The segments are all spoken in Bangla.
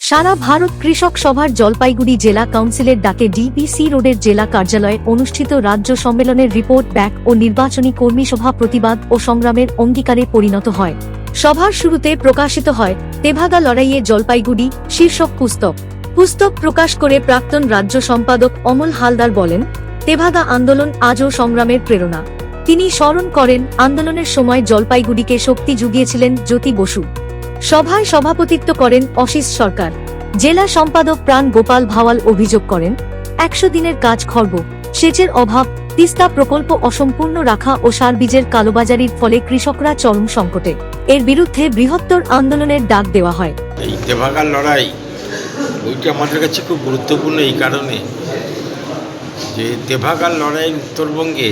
সারা ভারত কৃষক সভার জলপাইগুড়ি জেলা কাউন্সিলের ডাকে ডিপিসি রোডের জেলা কার্যালয়ে অনুষ্ঠিত রাজ্য সম্মেলনের রিপোর্ট ব্যাক ও নির্বাচনী কর্মী সভা প্রতিবাদ ও সংগ্রামের অঙ্গীকারে পরিণত হয়। সভার শুরুতে প্রকাশিত হয়, তেভাগা লড়াইয়ে জলপাইগুড়ি, শীর্ষক পুস্তক। পুস্তক প্রকাশ করে প্রাক্তন রাজ্য সম্পাদক অমল হালদার বলেন, তেভাগা আন্দোলন আজও সংগ্রামের প্রেরণা। তিনি স্মরণ করেন, আন্দোলনের সময় জলপাইগুড়িকে শক্তি জুগিয়েছিলেন জ্যোতি বসু। সভায় সভাপতিত্ব করেন অশিস সরকার। জেলা সম্পাদক প্রাণ গোপাল ভাওয়াল অভিযোগ করেন, একশো দিনের কাজ খর্ব, সেচের অভাব, তিস্তা প্রকল্প অসম্পূর্ণ রাখা ও সার বীজের কালোবাজারির ফলে কৃষকরা চরম সংকটে। এর বিরুদ্ধে বৃহত্তর আন্দোলনের ডাক দেওয়া হয়। এই তেভাগার লড়াই বইটি আমাদের কাছে খুব গুরুত্বপূর্ণ এই কারণে যে তেভাগার লড়াইয়ের উত্তরবঙ্গে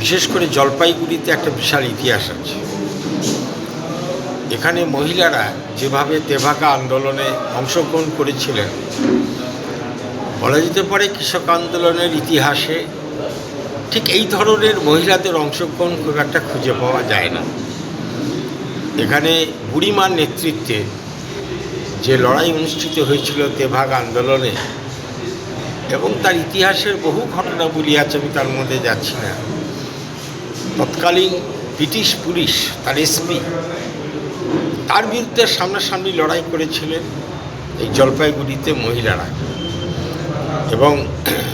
বিশেষ করে জলপাইগুড়িতে একটা বিশাল ইতিহাস আছে। এখানে মহিলারা যেভাবে তেভাগা আন্দোলনে অংশগ্রহণ করেছিলেন, বলা যেতে পারে কৃষক আন্দোলনের ইতিহাসে ঠিক এই ধরনের মহিলাদের অংশগ্রহণ খুব একটা খুঁজে পাওয়া যায় না। এখানে বুড়িমার নেতৃত্বে যে লড়াই অনুষ্ঠিত হয়েছিল তেভাগ আন্দোলনে এবং তার ইতিহাসের বহু ঘটনাগুলি আছে আমি তার মধ্যে যাচ্ছি না। তৎকালীন ব্রিটিশ পুলিশ, তার এসপি তার বিরুদ্ধে সামনাসামনি লড়াই করেছিলেন এই জলপাইগুড়িতে মহিলারা। এবং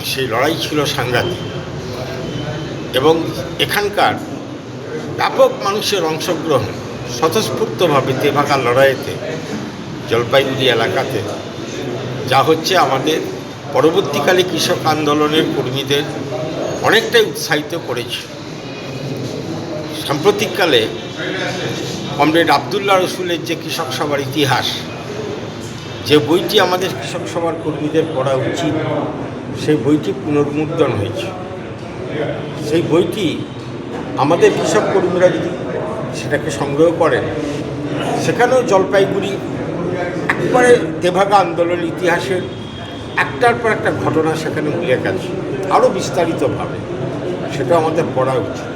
সেই লড়াই ছিল সাংঘাতিক। এবং এখানকার ব্যাপক মানুষের অংশগ্রহণ স্বতঃস্ফূর্তভাবে তেভাগা লড়াইতে জলপাইগুড়ি এলাকাতে যা হচ্ছে আমাদের পরবর্তীকালে কৃষক আন্দোলনের কর্মীদের অনেকটাই উৎসাহিত করেছে। সাম্প্রতিককালে কমরেড আবদুল্লাহ রসুলের যে কৃষক সভার ইতিহাস, যে বইটি আমাদের কৃষক সভার কর্মীদের পড়া উচিত, সেই বইটি পুনর্মুদ্রণ হয়েছে। সেই বইটি আমাদের কৃষক কর্মীরা যদি সেটাকে সংগ্রহ করেন, সেখানেও জলপাইগুড়ি একবারে তেভাগা আন্দোলন ইতিহাসের একটার পর একটা ঘটনা সেখানে উল্লেখ আছে, আরও বিস্তারিতভাবে। সেটা আমাদের পড়া উচিত।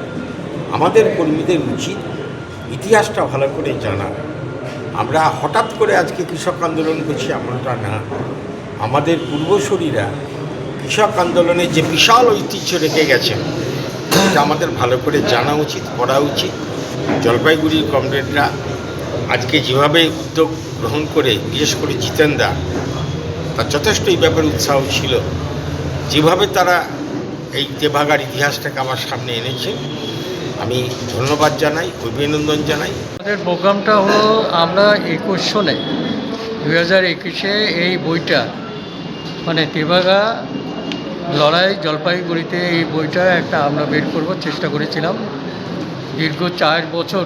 আমাদের কর্মীদের উচিত ইতিহাসটা ভালো করে জানা। আমরা হঠাৎ করে আজকে কৃষক আন্দোলন করছি এমনটা না। আমাদের পূর্বসূরীরা কৃষক আন্দোলনে যে বিশাল ঐতিহ্য রেখে গেছেন, এটা আমাদের ভালো করে জানা উচিত, পড়া উচিত। জলপাইগুড়ির কমরেডরা আজকে যেভাবে উদ্যোগ গ্রহণ করে, বিশেষ করে জিতেন দা তার যথেষ্ট এই ব্যাপারে উৎসাহ ছিল। যেভাবে তারা এই তেভাগার ইতিহাসটাকে আমার সামনে এনেছে আমি ধন্যবাদ জানাই, অভিনন্দন জানাই। আমাদের প্রোগ্রামটা হলো আমরা একুশ সনে দু হাজার একুশে এই বইটা মানে তেবাগা লড়াই জলপাইগুড়িতে এই বইটা একটা আমরা বের করব, চেষ্টা করেছিলাম। দীর্ঘ চার বছর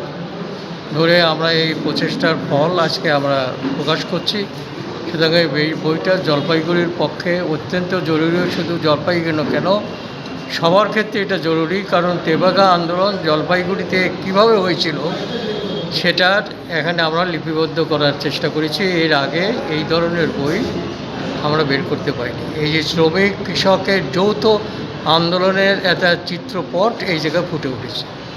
ধরে আমরা এই প্রচেষ্টার ফল আজকে আমরা প্রকাশ করছি। সুতরাং এই বইটা জলপাইগুড়ির পক্ষে অত্যন্ত জরুরি, শুধু জলপাইগুড়ি কেন সবার ক্ষেত্রে এটা জরুরি, কারণ তেবাগা আন্দোলন জলপাইগুড়িতে কীভাবে হয়েছিল সেটার এখানে আমরা লিপিবদ্ধ করার চেষ্টা করেছি। এর আগে এই ধরনের বই আমরা বের করতে পারিনি। এই যে শ্রমিক কৃষকের যৌথ আন্দোলনের একটা চিত্রপট এই জায়গায় ফুটে উঠেছে।